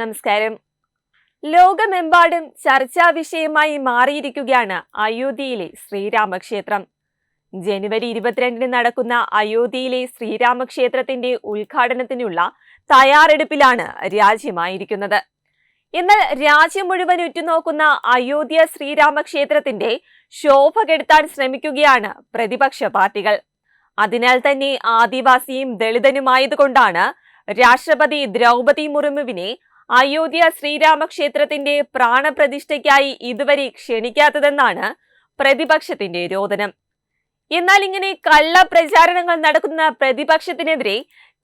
നമസ്കാരം. ലോകമെമ്പാടും ചർച്ചാ വിഷയമായി മാറിയിരിക്കുകയാണ് അയോധ്യയിലെ ശ്രീരാമക്ഷേത്രം. ജനുവരി ഇരുപത്തിരണ്ടിന് നടക്കുന്ന അയോധ്യയിലെ ശ്രീരാമക്ഷേത്രത്തിന്റെ ഉദ്ഘാടനത്തിനുള്ള തയ്യാറെടുപ്പിലാണ് രാജ്യമായിരിക്കുന്നത്. എന്നാൽ രാജ്യം മുഴുവൻ ഉറ്റുനോക്കുന്ന അയോധ്യ ശ്രീരാമക്ഷേത്രത്തിന്റെ ശോഭ കെടുത്താൻ ശ്രമിക്കുകയാണ് പ്രതിപക്ഷ പാർട്ടികൾ. അതിനാൽ തന്നെ ആദിവാസിയും ദളിതനുമായതുകൊണ്ടാണ് രാഷ്ട്രപതി ദ്രൗപതി മുർമുവിനെ അയോധ്യ ശ്രീരാമക്ഷേത്രത്തിന്റെ പ്രാണപ്രതിഷ്ഠയ്ക്കായി ഇതുവരെ ക്ഷണിക്കാത്തതെന്നാണ് പ്രതിപക്ഷത്തിന്റെ രോദനം. എന്നാൽ ഇങ്ങനെ കള്ള പ്രചാരണങ്ങൾ നടക്കുന്ന പ്രതിപക്ഷത്തിനെതിരെ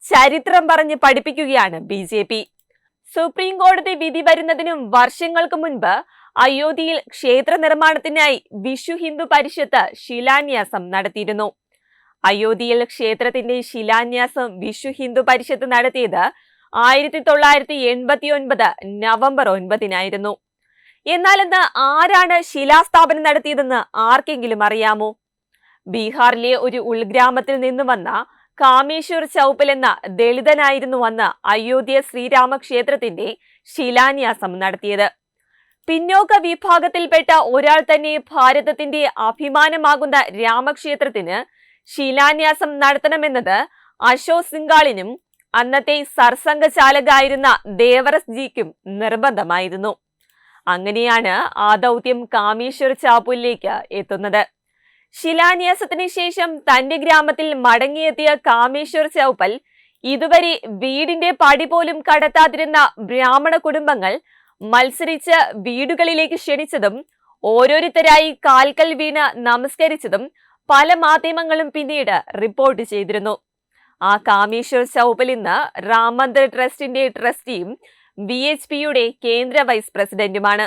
ചരിത്രം പറഞ്ഞ് പഠിപ്പിക്കുകയാണ് ബി ജെ പി. സുപ്രീം കോടതി വിധി വരുന്നതിനും വർഷങ്ങൾക്ക് മുൻപ് അയോധ്യയിൽ ക്ഷേത്ര നിർമ്മാണത്തിനായി വിഷു ഹിന്ദു പരിഷത്ത് ശിലാന്യാസം നടത്തിയിരുന്നു. അയോധ്യയിൽ ക്ഷേത്രത്തിന്റെ ശിലാന്യാസം വിഷു ഹിന്ദു പരിഷത്ത് നടത്തിയത് ആയിരത്തി തൊള്ളായിരത്തി എൺപത്തി ഒൻപത് നവംബർ ഒൻപതിനായിരുന്നു. എന്നാൽ ഇന്ന് ആരാണ് ശിലാസ്ഥാപനം നടത്തിയതെന്ന് ആർക്കെങ്കിലും അറിയാമോ? ബീഹാറിലെ ഒരു ഉൾഗ്രാമത്തിൽ നിന്ന് വന്ന കാമേശ്വർ ചൗപ്പൽ എന്ന ദളിതനായിരുന്നു അന്ന് അയോധ്യ ശ്രീരാമക്ഷേത്രത്തിന്റെ ശിലാന്യാസം നടത്തിയത്. പിന്നോക്ക വിഭാഗത്തിൽപ്പെട്ട ഒരാൾ തന്നെ ഭാരതത്തിന്റെ അഭിമാനമാകുന്ന രാമക്ഷേത്രത്തിന് ശിലാന്യാസം നടത്തണമെന്നത് അശോക് സിംഗാളിനും അന്നത്തെ സർസംഘചാലകായിരുന്ന ദേവറസ് ജിക്കും നിർബന്ധമായിരുന്നു. അങ്ങനെയാണ് ആ ദൗത്യം കാമേശ്വർ ചാപ്പുലിലേക്ക് എത്തുന്നത്. ശിലാന്യാസത്തിന് ശേഷം തന്റെ ഗ്രാമത്തിൽ മടങ്ങിയെത്തിയ കാമേശ്വർ ചൗപ്പൽ ഇതുവരെ വീടിന്റെ പടി പോലും കടത്താതിരുന്ന ബ്രാഹ്മണ കുടുംബങ്ങൾ മത്സരിച്ച് വീടുകളിലേക്ക് ക്ഷണിച്ചതും ഓരോരുത്തരായി കാൽക്കൽ വീണ് നമസ്കരിച്ചതും പല മാധ്യമങ്ങളും പിന്നീട് റിപ്പോർട്ട് ചെയ്തിരുന്നു. ആ കാമേശ്വർ ചൗപ്പൽ ഇന്ന് രാമന്ദിർ ട്രസ്റ്റിന്റെ ട്രസ്റ്റിയും ബി എച്ച് പിയുടെ കേന്ദ്ര വൈസ് പ്രസിഡന്റുമാണ്.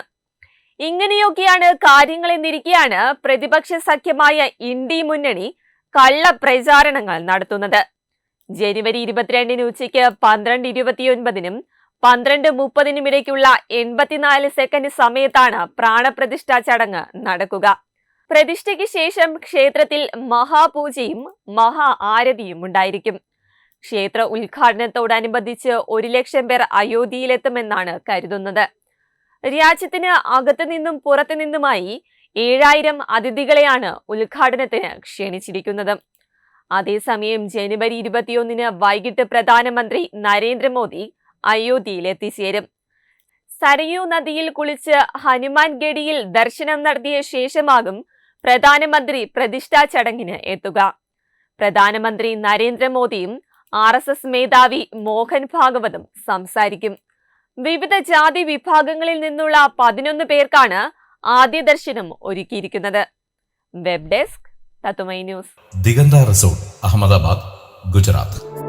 ഇങ്ങനെയൊക്കെയാണ് കാര്യങ്ങൾ എന്നിരിക്കെയാണ് പ്രതിപക്ഷ സഖ്യമായ ഇന്ത്യ മുന്നണി കള്ള പ്രചാരണങ്ങൾ നടത്തുന്നത്. ജനുവരി ഇരുപത്തിരണ്ടിന് ഉച്ചയ്ക്ക് പന്ത്രണ്ട് ഇരുപത്തിയൊൻപതിനും പന്ത്രണ്ട് മുപ്പതിനും ഇടയ്ക്കുള്ള എൺപത്തിനാല് സെക്കൻഡ് സമയത്താണ് പ്രാണപ്രതിഷ്ഠാ ചടങ്ങ് നടക്കുക. പ്രതിഷ്ഠയ്ക്ക് ശേഷം ക്ഷേത്രത്തിൽ മഹാപൂജയും മഹാ ആരതിയും ഉണ്ടായിരിക്കും. ക്ഷേത്ര ഉദ്ഘാടനത്തോടനുബന്ധിച്ച് ഒരു ലക്ഷം പേർ അയോധ്യയിലെത്തുമെന്നാണ് കരുതുന്നത്. രാജ്യത്തിന് അകത്തു നിന്നും പുറത്തു നിന്നുമായി ഏഴായിരം അതിഥികളെയാണ് ഉദ്ഘാടനത്തിന് ക്ഷണിച്ചിരിക്കുന്നത്. അതേസമയം ജനുവരി ഇരുപത്തിയൊന്നിന് വൈകിട്ട് പ്രധാനമന്ത്രി നരേന്ദ്രമോദി അയോധ്യയിൽ എത്തിച്ചേരും സരയൂ നദിയിൽ കുളിച്ച് ഹനുമാൻ ഗഡിയിൽ ദർശനം നടത്തിയ ശേഷമാകും പ്രധാനമന്ത്രി പ്രതിഷ്ഠാ ചടങ്ങിന് എത്തുക. പ്രധാനമന്ത്രി നരേന്ദ്രമോദിയും ആർ എസ് എസ് മേധാവി മോഹൻ ഭാഗവതും സംസാരിക്കും. വിവിധ ജാതി വിഭാഗങ്ങളിൽ നിന്നുള്ള പതിനൊന്ന് പേർക്കാണ് ആദ്യ ദർശനം ഒരുക്കിയിരിക്കുന്നത്. വെബ് ഡെസ്ക് തത്തുമൈ ന്യൂസ്. ദിഗന്ത റിസോർട്ട് അഹമ്മദാബാദ് ഗുജറാത്ത്.